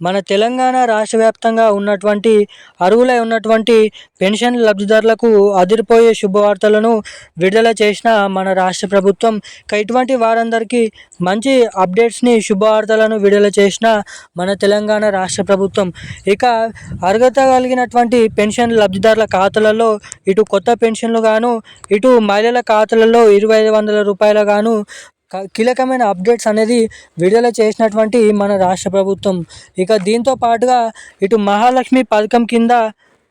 మన తెలంగాణ రాష్ట్ర వ్యాప్తంగా ఉన్నటువంటి అరువులై ఉన్నటువంటి పెన్షన్ లబ్ధిదారులకు అదిరిపోయే శుభవార్తలను విడుదల చేసిన మన రాష్ట్ర ప్రభుత్వం ఇక ఇటువంటి వారందరికీ మంచి అప్డేట్స్ని శుభవార్తలను విడుదల చేసిన మన తెలంగాణ రాష్ట్ర ప్రభుత్వం. ఇక అర్హత కలిగినటువంటి పెన్షన్ లబ్ధిదారుల ఖాతాలలో ఇటు కొత్త పెన్షన్లు గాను ఇటు మహిళల ఖాతాలలో ఇరవై ఐదు వందల రూపాయలు గాను కీలకమైన అప్డేట్స్ అనేది విడుదల చేసినటువంటి మన రాష్ట్ర ప్రభుత్వం. ఇక దీంతో పాటుగా ఇటు మహాలక్ష్మి పథకం కింద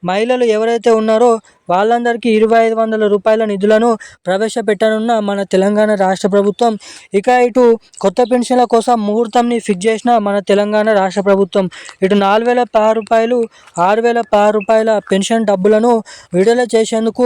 మహిళలు ఎవరైతే ఉన్నారో వాళ్ళందరికీ ఇరవై ఐదు వందల రూపాయల నిధులను ప్రవేశపెట్టనున్న మన తెలంగాణ రాష్ట్ర ప్రభుత్వం. ఇక ఇటు కొత్త పెన్షన్ల కోసం ముహూర్తంని ఫిక్స్ చేసిన మన తెలంగాణ రాష్ట్ర ప్రభుత్వం. ఇటు నాలుగు వేల పది రూపాయలు ఆరు వేల పదహారు రూపాయల పెన్షన్ డబ్బులను విడుదల చేసేందుకు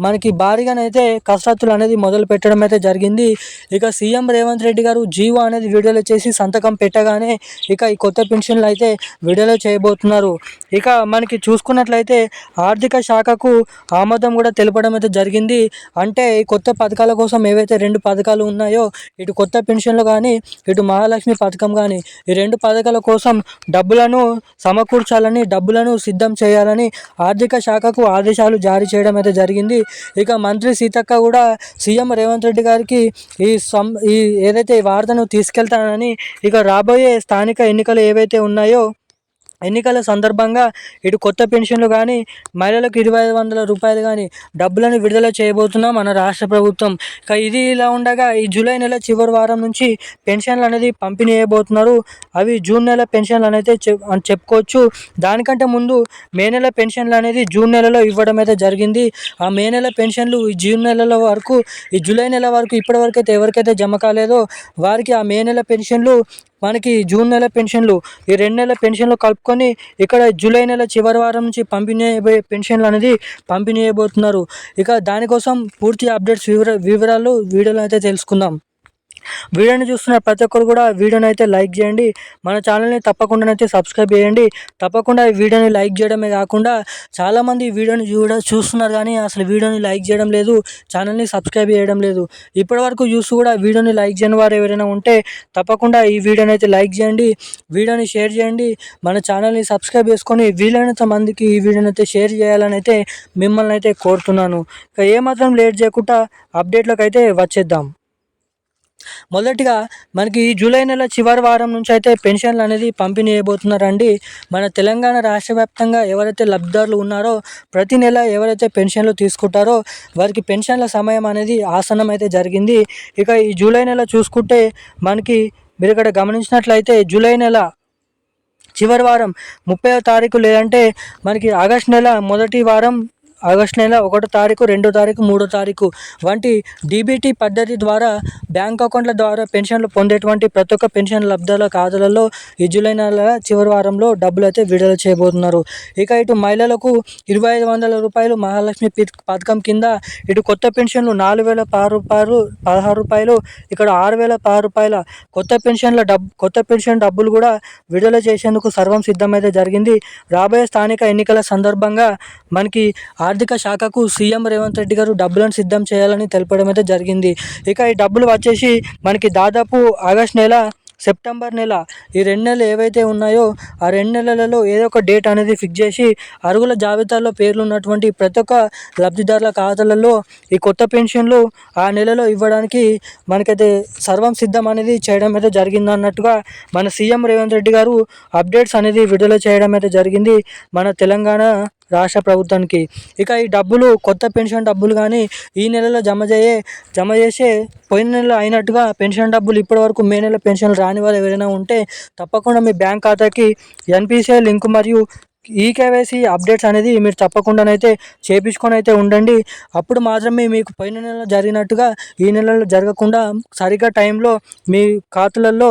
మనకి భారీగానైతే కసరత్తులు అనేది మొదలు పెట్టడం అయితే జరిగింది. ఇక సీఎం రేవంత్ రెడ్డి గారు జీవో అనేది విడుదల చేసి సంతకం పెట్టగానే ఇక ఈ కొత్త పెన్షన్లు అయితే విడుదల చేయబోతున్నారు. ఇక మనకి చూసుకున్నట్లయితే ఆర్థిక శాఖకు ఆమోదం కూడా తెలపడం అయితే జరిగింది. అంటే ఈ కొత్త పథకాల కోసం ఏవైతే రెండు పథకాలు ఉన్నాయో ఇటు కొత్త పెన్షన్లు కానీ ఇటు మహాలక్ష్మి పథకం కానీ ఈ రెండు పథకాల కోసం డబ్బులను సమకూర్చాలని డబ్బులను సిద్ధం చేయాలని ఆర్థిక శాఖకు ఆదేశాలు జారీ చేయడం అయితే జరిగింది. ఇక మంత్రి సీతక్క కూడా సీఎం రేవంత్ రెడ్డి గారికి ఈ సం ఈ ఏదైతే ఈ వార్తను తీసుకెళ్తానని ఇక రాబోయే స్థానిక ఎన్నికలు ఏవైతే ఉన్నాయో ఎన్నికల సందర్భంగా ఇటు కొత్త పెన్షన్లు కానీ మహిళలకు ఇరవై ఐదు వందల రూపాయలు కానీ డబ్బులను విడుదల చేయబోతున్నాం మన రాష్ట్ర ప్రభుత్వం. ఇది ఇలా ఉండగా ఈ జూలై నెల చివరి వారం నుంచి పెన్షన్లు అనేది పంపిణీ చేయబోతున్నారు. అవి జూన్ నెల పెన్షన్లు అనేది చెప్ చెప్పుకోవచ్చు. దానికంటే ముందు మే నెల పెన్షన్లు అనేది జూన్ నెలలో ఇవ్వడం అయితే జరిగింది. ఆ మే నెల పెన్షన్లు ఈ జూన్ నెలలో వరకు ఈ జూలై నెల వరకు ఇప్పటివరకు అయితే ఎవరికైతే జమ కాలేదో వారికి ఆ మే నెల పెన్షన్లు మనకి జూన్ నెల పెన్షన్లు ఈ రెండు నెలల పెన్షన్లు కలుపుకొని ఇక్కడ జూలై నెల చివరి వారం నుంచి పంపిణీ పెన్షన్లు అనేది పంపిణీ చేయబోతున్నారు. ఇక దానికోసం పూర్తి అప్డేట్స్ వివర వివరాలు వీడియోలో అయితే తెలుసుకుందాం. వీడియోని చూస్తున్న ప్రతి ఒక్కరు కూడా వీడియోని అయితే లైక్ చేయండి. మన ఛానల్ని తప్పకుండా అయితే సబ్స్క్రైబ్ చేయండి. తప్పకుండా ఈ వీడియోని లైక్ చేయడమే కాకుండా చాలామంది ఈ వీడియోని చూడ చూస్తున్నారు కానీ అసలు వీడియోని లైక్ చేయడం లేదు. ఛానల్ని సబ్స్క్రైబ్ చేయడం లేదు. ఇప్పటివరకు చూసి కూడా వీడియోని లైక్ చేయని వారు ఎవరైనా ఉంటే తప్పకుండా ఈ వీడియోని అయితే లైక్ చేయండి. వీడియోని షేర్ చేయండి. మన ఛానల్ని సబ్స్క్రైబ్ చేసుకొని వీలైనంత మందికి ఈ వీడియోని అయితే షేర్ చేయాలని అయితే మిమ్మల్ని అయితే కోరుతున్నాను. ఇక ఏమాత్రం లేట్ చేయకుండా అప్డేట్లకు అయితే వచ్చేద్దాం. మొదటిగా మనకి ఈ జూలై నెల చివరి వారం నుంచి అయితే పెన్షన్లు అనేది పంపిణీ చేయబోతున్నారండి. మన తెలంగాణ రాష్ట్ర వ్యాప్తంగా ఎవరైతే లబ్ధిదారులు ఉన్నారో ప్రతి నెల ఎవరైతే పెన్షన్లు తీసుకుంటారో వారికి పెన్షన్ల సమయం అనేది ఆసనం అయితే జరిగింది. ఇక ఈ జూలై నెల చూసుకుంటే మనకి మీరు ఇక్కడ గమనించినట్లయితే జూలై నెల చివరి వారం ముప్పై తారీఖు లేదంటే మనకి ఆగస్ట్ నెల మొదటి వారం ఆగస్ట్ నెల ఒకటో తారీఖు రెండో తారీఖు మూడో తారీఖు వంటి డీబీటీ పద్ధతి ద్వారా బ్యాంక్ అకౌంట్ల ద్వారా పెన్షన్లు పొందేటువంటి ప్రతి ఒక్క పెన్షన్ లబ్ధాల ఖాతాలలో ఈ జూలై నెల చివరి వారంలో డబ్బులు అయితే విడుదల చేయబోతున్నారు. ఇక ఇటు మహిళలకు ఇరవై ఐదు వందల రూపాయలు మహాలక్ష్మి పథకం కింద ఇటు కొత్త పెన్షన్లు నాలుగు వేల పదహారు రూపాయలు పదహారు రూపాయలు ఇక్కడ ఆరు వేల పారు రూపాయల కొత్త పెన్షన్ల డబ్బు కొత్త పెన్షన్ డబ్బులు కూడా విడుదల చేసేందుకు సర్వం సిద్ధమైతే జరిగింది. రాబోయే స్థానిక ఎన్నికల సందర్భంగా మనకి ఆర్థిక శాఖకు సీఎం రేవంత్ రెడ్డి గారు డబ్బులను సిద్ధం చేయాలని తెలపడం అయితే జరిగింది. ఇక ఈ డబ్బులు వచ్చేసి మనకి దాదాపు ఆగస్ట్ నెల సెప్టెంబర్ నెల ఈ రెండు నెలలు ఏవైతే ఉన్నాయో ఆ రెండు నెలలలో ఏదో ఒక డేట్ అనేది ఫిక్స్ చేసి అరుగుల జాబితాలో పేర్లు ఉన్నటువంటి ప్రతి ఒక్క లబ్ధిదారుల ఖాతాలలో ఈ కొత్త పెన్షన్లు ఆ నెలలో ఇవ్వడానికి మనకైతే సర్వం సిద్ధం అనేది చేయడం అయితే జరిగింది అన్నట్టుగా మన సీఎం రేవంత్ రెడ్డి గారు అప్డేట్స్ అనేది విడుదల చేయడం అయితే జరిగింది. మన తెలంగాణ రాష్ట్ర ప్రభుత్వానికి. ఇక ఈ డబ్బులు కొత్త పెన్షన్ డబ్బులు కానీ ఈ నెలలో జమ చేయే జమ చేసే పోయిన నెల అయినట్టుగా పెన్షన్ డబ్బులు ఇప్పటివరకు మే నెల పెన్షన్ రాని వాళ్ళు ఎవరైనా ఉంటే తప్పకుండా మీ బ్యాంక్ ఖాతాకి ఎన్పిసిఐ లింక్ మరియు ఈ కేవైసీ అప్డేట్స్ అనేది మీరు తప్పకుండానైతే చేపించుకొని అయితే ఉండండి. అప్పుడు మాత్రమే మీకు పోయిన నెల జరిగినట్టుగా ఈ నెలలో జరగకుండా సరిగ్గా టైంలో మీ ఖాతాలలో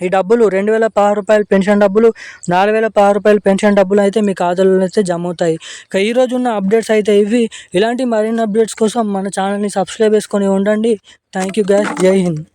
ఈ డబ్బులు రెండు వేల పదహారు రూపాయలు పెన్షన్ డబ్బులు నాలుగు వేల పది రూపాయలు పెన్షన్ డబ్బులు అయితే మీ ఖాతాలో అయితే జమ అవుతాయి ఇక ఈ ఉన్న అప్డేట్స్ అయితే ఇవి. ఇలాంటి మరిన్ని అప్డేట్స్ కోసం మన ఛానల్ని సబ్స్క్రైబ్ చేసుకొని ఉండండి. Thank you guys. Jai Hind.